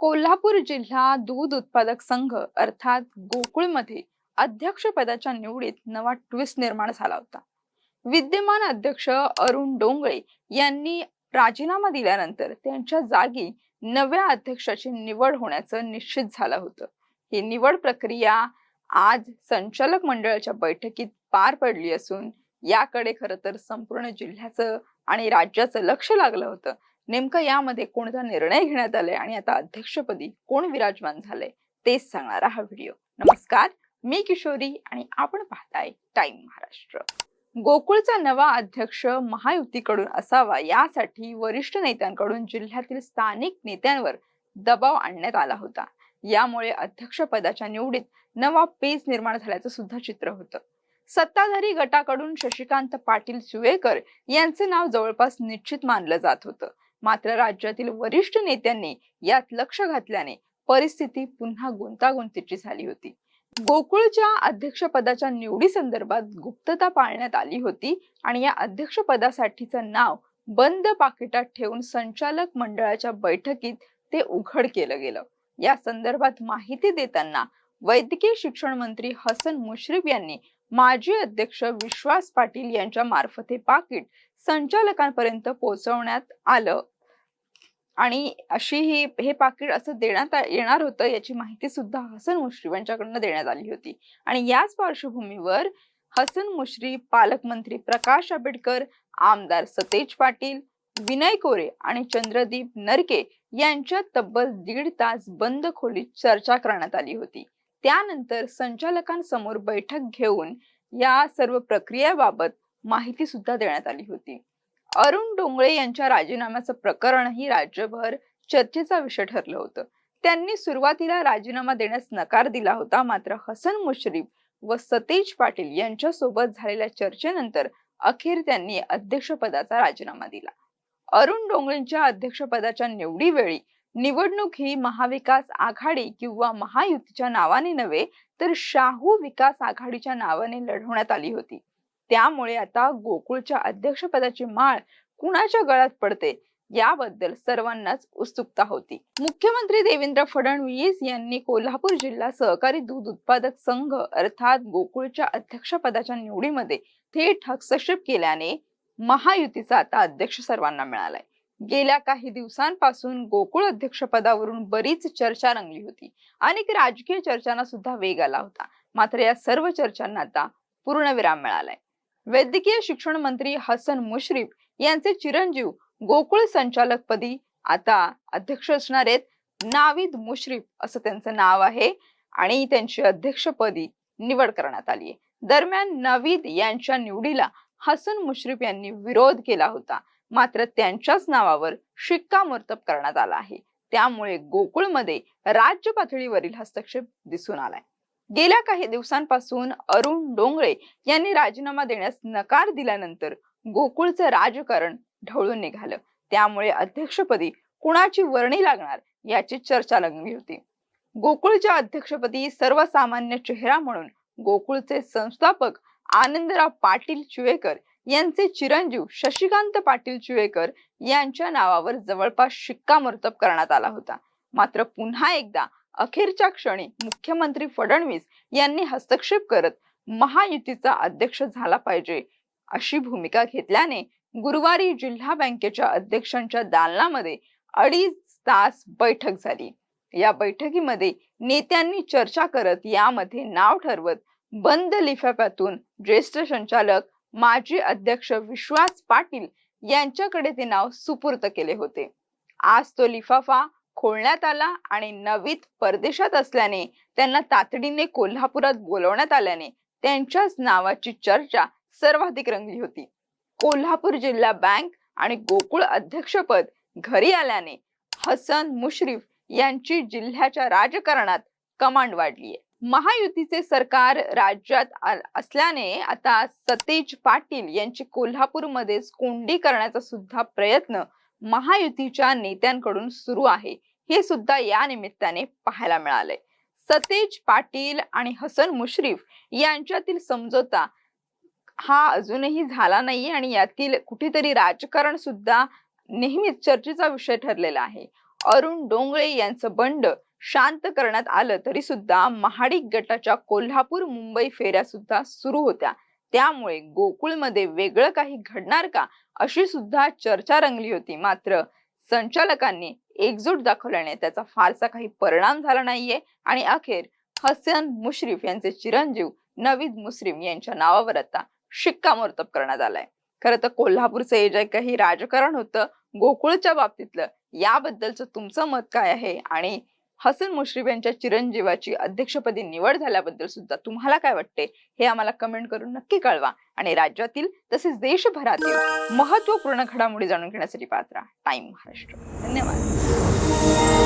कोल्हापूर जिल्हा दूध उत्पादक संघ अर्थात गोकुळमध्ये अध्यक्षपदाच्या निवडीत नवा ट्विस्ट निर्माण झाला होता. विद्यमान अध्यक्ष अरुण डोंगळे यांनी राजीनामा दिल्यानंतर त्यांच्या जागी नव्या अध्यक्षाची निवड होण्याचं निश्चित झालं होतं. ही निवड प्रक्रिया आज संचालक मंडळाच्या बैठकीत पार पडली असून याकडे खरं तर संपूर्ण जिल्ह्याचं आणि राज्याचं लक्ष लागलं होतं. नेमकं यामध्ये कोणता निर्णय घेण्यात आलाय आणि आता अध्यक्षपदी कोण विराजमान झालंय तेच सांगणारा हा व्हिडिओ. नमस्कार मी किशोरी आणि आपण पाहताय टाइम महाराष्ट्र. गोकुळचा नवा अध्यक्ष महायुतीकडून असावा यासाठी वरिष्ठ नेत्यांकडून जिल्ह्यातील स्थानिक नेत्यांवर दबाव आणण्यात आला होता. यामुळे अध्यक्षपदाच्या निवडीत नवा पेज निर्माण झाल्याचं सुद्धा चित्र होतं. सत्ताधारी गटाकडून शशिकांत पाटील सुवेकर यांचे नाव जवळपास निश्चित मानलं जात होतं. मात्र राज्यातील वरिष्ठ नेत्यांनी यात लक्ष घातल्याने परिस्थिती पुन्हा गुंतागुंतीची झाली होती. गोकुळच्या अध्यक्षपदाच्या निवडी संदर्भात गुप्तता पाळण्यात आली होती आणि या अध्यक्षपदासाठीचं नाव बंद पाकिटात ठेवून संचालक मंडळाच्या बैठकीत ते उघड केलं गेलं. या संदर्भात माहिती देताना वैद्यकीय शिक्षण मंत्री हसन मुश्रीफ यांनी माजी अध्यक्ष विश्वास पाटील यांच्या मार्फत हे पाकिट संचालकांपर्यंत पोहोचवण्यात आलं. आणि अशी ही हे पाकिट असं देण्यात येणार होतं याची माहिती सुद्धा हसन मुश्रीफ यांच्याकडनं देण्यात आली होती. आणि याच पार्श्वभूमीवर हसन मुश्रीफ पालकमंत्री प्रकाश आंबेडकर आमदार सतेज पाटील विनय कोरे आणि चंद्रदीप नरके यांच्या तब्बल दीड तास बंद खोलीत चर्चा करण्यात आली होती. त्यानंतर संचालकांसमोर बैठक घेऊन या सर्व प्रक्रियेबाबत माहिती सुद्धा देण्यात आली होती. अरुण डोंगळे यांच्या राजीनाम्याचं प्रकरणही राज्यभर चर्चेचा विषय ठरलं होतं. त्यांनी सुरुवातीला राजीनामा देण्यास नकार दिला होता. मात्र हसन मुश्रीफ व सतेज पाटील यांच्या सोबत झालेल्या चर्चेनंतर अखेर त्यांनी अध्यक्षपदाचा राजीनामा दिला. अरुण डोंगळेंच्या अध्यक्षपदाच्या निवडीवेळी निवडणूक ही महाविकास आघाडी किंवा महायुतीच्या नावाने नव्हे तर शाहू विकास आघाडीच्या नावाने लढवण्यात आली होती. त्यामुळे आता गोकुळच्या अध्यक्षपदाची माळ कुणाच्या गळ्यात पडते याबद्दल सर्वांनाच उत्सुकता होती. मुख्यमंत्री देवेंद्र फडणवीस यांनी कोल्हापूर जिल्हा सहकारी दूध उत्पादक संघ अर्थात गोकुळच्या अध्यक्षपदाच्या निवडीमध्ये थेट हस्तक्षेप केल्याने महायुतीचा आता अध्यक्ष सर्वांना मिळालाय. गेल्या काही दिवसांपासून गोकुळ अध्यक्षपदावरून बरीच चर्चा रंगली होती. अनेक राजकीय चर्चांना सुद्धा वेग आला होता. मात्र या सर्व चर्चांना आता पूर्णविराम मिळालाय. वैद्यकीय शिक्षण मंत्री हसन मुश्रीफ यांचे चिरंजीव गोकुळ संचालकपदी आता अध्यक्ष असणार आहेत. नाविद मुश्रीफ असं त्यांचं नाव आहे आणि त्यांची अध्यक्षपदी निवड करण्यात आली आहे. दरम्यान नवीद यांच्या निवडीला हसन मुश्रीफ यांनी विरोध केला होता. मात्र त्यांच्याच नावावर शिक्कामोर्तब करण्यात आला आहे. त्यामुळे गोकुळमध्ये राज्य पातळीवरील हस्तक्षेप दिसून आलाय. गेल्या काही दिवसांपासून अरुण डोंगळे यांनी राजीनामा देण्यास नकार दिल्यानंतर गोकुळचं राजकारण ढवळून निघालं. त्यामुळे अध्यक्षपदी कुणाची वर्णी लागणार याची चर्चा लागली होती. गोकुळच्या अध्यक्षपदी सर्वसामान्य चेहरा म्हणून गोकुळचे संस्थापक आनंदराव पाटील चिवेकर यांचे चिरंजीव शशिकांत पाटील चिवेकर यांच्या नावावर जवळपास शिक्कामोर्तब करण्यात आला होता. मात्र पुन्हा एकदा अखेरच्या क्षणी मुख्यमंत्री फडणवीस यांनी हस्तक्षेप करत महायुतीचा अध्यक्ष झाला पाहिजे अशी भूमिका घेतल्याने गुरुवारी जिल्हा बँकेच्या अध्यक्षांच्या दालनामध्ये अडीच तास बैठक झाली. या बैठकीमध्ये नेत्यांनी चर्चा करत यामध्ये नाव ठरवत बंद लिफाफ्यातून ज्येष्ठ संचालक माजी अध्यक्ष विश्वास पाटील यांच्याकडे ते नाव सुपूर्त केले होते. आज तो लिफाफा खोलण्यात आला आणि नवीत परदेशात असल्याने त्यांना तातडीने कोल्हापुरात बोलवण्यात आल्याने त्यांच्याच नावाची चर्चा सर्वाधिक रंगली होती. कोल्हापूर जिल्हा बँक आणि गोकुळ अध्यक्षपद घरी आल्याने हसन मुश्रीफ यांची जिल्ह्याच्या राजकारणात कमांड वाढली आहे महायुतीचे सरकार राज्यात असल्याने आता सतेज पाटील यांची कोल्हापूरमध्येच कोंडी करण्याचा सुद्धा प्रयत्न महायुतीच्या नेत्यांकडून सुरू आहे. हे सुद्धा या निमित्ताने पाहायला मिळाले सतेज पाटील आणि हसन मुश्रीफ यांच्यातील समझोता हा अजूनही झाला नाही आणि यातील कुठेतरी राजकारण सुद्धा नेहमीच चर्चेचा विषय ठरलेला आहे. अरुण डोंगळे यांचं बंड शांत करण्यात आलं तरी सुद्धा महाडिक गटाच्या कोल्हापूर मुंबई फेऱ्या सुद्धा सुरू होत्या. त्यामुळे गोकुळमध्ये वेगळं काही घडणार का अशी सुद्धा चर्चा रंगली होती. मात्र संचालकांनी एकजूट दाखवल्याने त्याचा फारसा काही परिणाम झाला नाहीये. आणि अखेर हसन मुश्रीफ यांचे चिरंजीव नवीद मुस्लिम यांच्या नावावर आता शिक्कामोर्तब करण्यात आलाय. खरं तर कोल्हापूरचं हे जे काही राजकारण होतं गोकुळच्या बाबतीतलं याबद्दलचं तुमचं मत काय आहे? आणि हसन मुश्रीफ यांच्या चिरंजीवाची अध्यक्षपदी निवड झाल्याबद्दल सुद्धा तुम्हाला काय वाटते? हे आम्हाला कमेंट करून नक्की कळवा. आणि राज्यातील तसेच देशभरातील महत्त्वपूर्ण घडामोडी जाणून घेण्यासाठी पात्रा टाइम महाराष्ट्र. धन्यवाद.